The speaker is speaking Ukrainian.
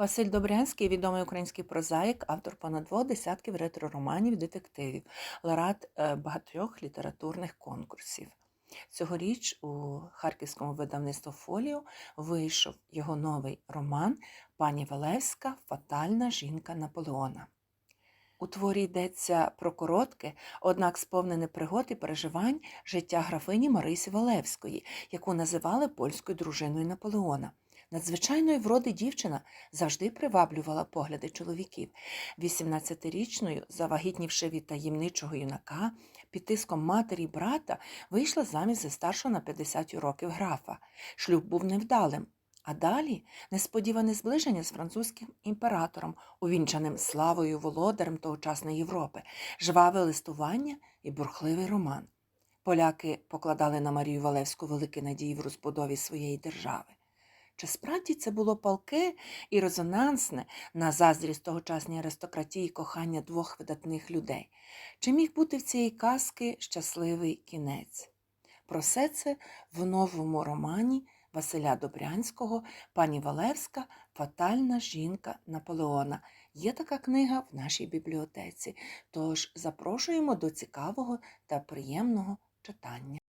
Василь Добрянський, відомий український прозаїк, автор понад двох десятків ретро-романів, детективів, лауреат е, багатьох літературних конкурсів. Цьогоріч у харківському видавництві Фоліо вийшов його новий роман Пані Валевська Фатальна жінка Наполеона. У творі йдеться про коротке, однак сповнене пригод і переживань життя графині Марисі Валевської, яку називали польською дружиною Наполеона. Надзвичайної вроди дівчина завжди приваблювала погляди чоловіків. 18-річною, завагітнівши від таємничого юнака, під тиском матері й брата, вийшла замість за старшого на 50 років графа. Шлюб був невдалим. А далі несподіване зближення з французьким імператором, увінчаним славою володарем тогочасної Європи, жваве листування і бурхливий роман. Поляки покладали на Марію Валевську великі надії в розбудові своєї держави. Чи справді це було палке і резонансне на заздрість тогочасній аристократії кохання двох видатних людей? Чи міг бути в цієї казки щасливий кінець? Про все це в новому романі Василя Добрянського Пані Валевська Фатальна жінка Наполеона. Є така книга в нашій бібліотеці. Тож запрошуємо до цікавого та приємного читання.